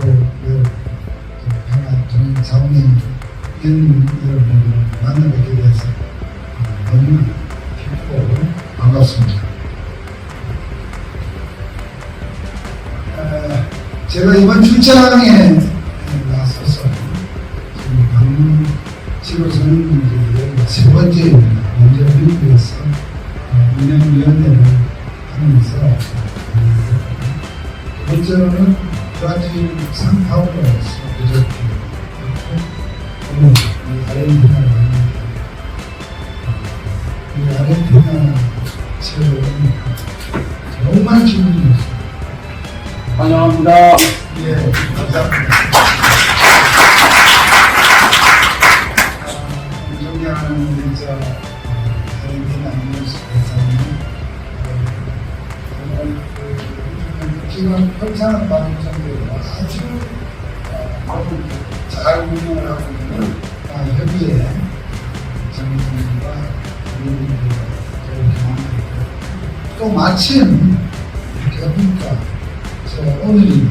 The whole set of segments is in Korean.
또 그, 하나 저희 자원인 위원 여러분을 만나 뵙게 돼서 어, 너무 기쁘고 반갑습니다. 어, 제가 이번 출장에 나서서 지금 방문 여기가 세 번째입니다. 먼저 미국에서 어, 운영위원회를 브라질 상파울로에서 그저께 오늘 이 어, 이 아르헨티나 체로는 정말 기분이었어요. 환영합니다. 예, 감사합니다. 아, 존경하는 진짜 아르헨티나 뉴스 대사님, 정말 그 지금 평창을 받은 정도로 아주 또 마침 이렇게 하니까 저 오늘이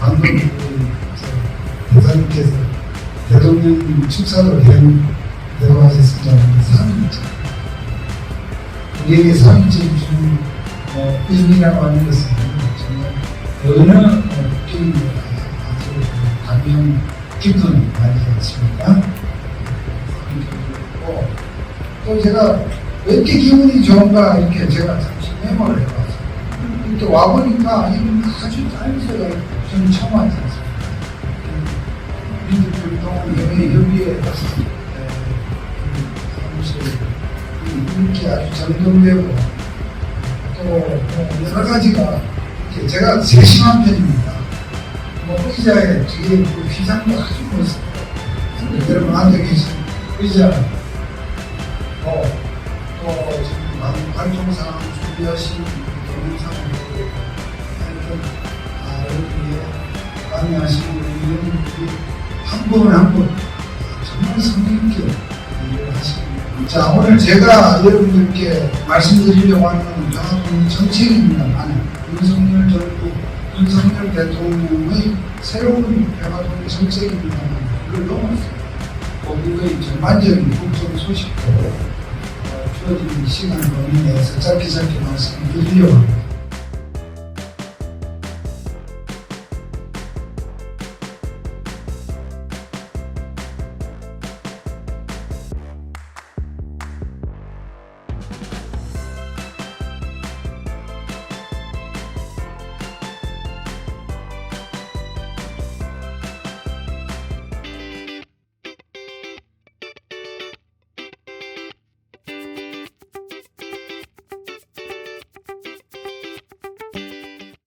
방금 그저 대사님께서 대통령 축사로 된 대화하셨습니다. 3일째. 우리에게 3일째 주는 어, 의미라고 하는 것은 정말 어느 어, 게임보다 아주 그 감명 깊은? 그리고 또 제가 왜 이렇게 기분이 좋은가 이렇게 제가 잠시 메모를 해봤어요. 이렇게 와보니까 이건 아주 자연스러워 저는 처음 왔지 않습니까? 우리들 동안 협의, 협의에 사무실 이렇게 아주 정돈되고 또, 또 여러 가지가 제가 세심한 편입니다. 뭐 의자에 뒤에 그 휘장도 아주 멋있고 여러분 앉아 계신 의자 활동상 준비하신 하여튼 아 여기에 관여하시는 의원님들이 한 분을 한분 정말 성의 있게 일을 하시고 자 오늘 제가 여러분들께 말씀드리려고 하는 영화는 정책입니다만 윤석열 정부 윤석열 대통령의 새로운 대화동 정책입니다만 그걸 넘어서 국민의 전반적인 국정 소식도 어, 주어진 시간 범위 내에서 짧게 짧게 말씀드리려고 합니다.